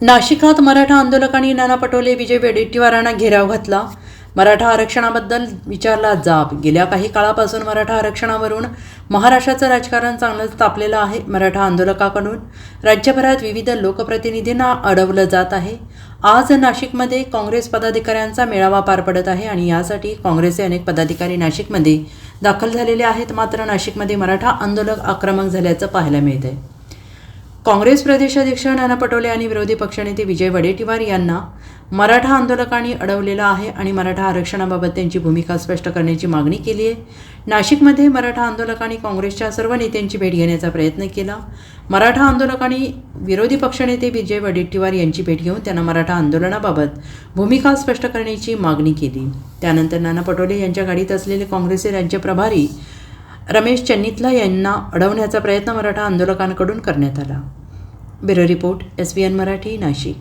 नाशिकात मराठा आंदोलकांनी नाना पटोले विजय वडेट्टीवारांना घेराव घातला. मराठा आरक्षणाबद्दल विचारला जाब. गेल्या काही काळापासून मराठा आरक्षणावरून महाराष्ट्राचं राजकारण चांगलंच तापलेलं आहे मराठा आंदोलकाकडून. राज्यभरात विविध लोकप्रतिनिधींना अडवलं जात आहे. आज नाशिकमध्ये काँग्रेस पदाधिकाऱ्यांचा मेळावा पार पडत आहे आणि यासाठी काँग्रेसचे अनेक पदाधिकारी नाशिकमध्ये दाखल झालेले आहेत. मात्र नाशिकमध्ये मराठा आंदोलक आक्रमक झाल्याचं पाहायला मिळत आहे काँग्रेस प्रदेशाध्यक्ष नाना पटोले आणि विरोधी पक्षनेते विजय वडेट्टीवार यांना मराठा आंदोलकांनी अडवलेलं आहे आणि मराठा आरक्षणाबाबत त्यांची भूमिका स्पष्ट करण्याची मागणी केली आहे. नाशिकमध्ये मराठा आंदोलकांनी काँग्रेसच्या सर्व नेत्यांची भेट घेण्याचा प्रयत्न केला. मराठा आंदोलकांनी विरोधी पक्षनेते विजय वडेट्टीवार यांची भेट घेऊन त्यांना मराठा आंदोलनाबाबत भूमिका स्पष्ट करण्याची मागणी केली. त्यानंतर नाना पटोले यांच्या गाडीत असलेले काँग्रेसचे राज्य प्रभारी रमेश चन्नीतला यांना अडवण्याचा प्रयत्न मराठा आंदोलकांकडून करण्यात आला. Bureau report S B N Marathi Nashik.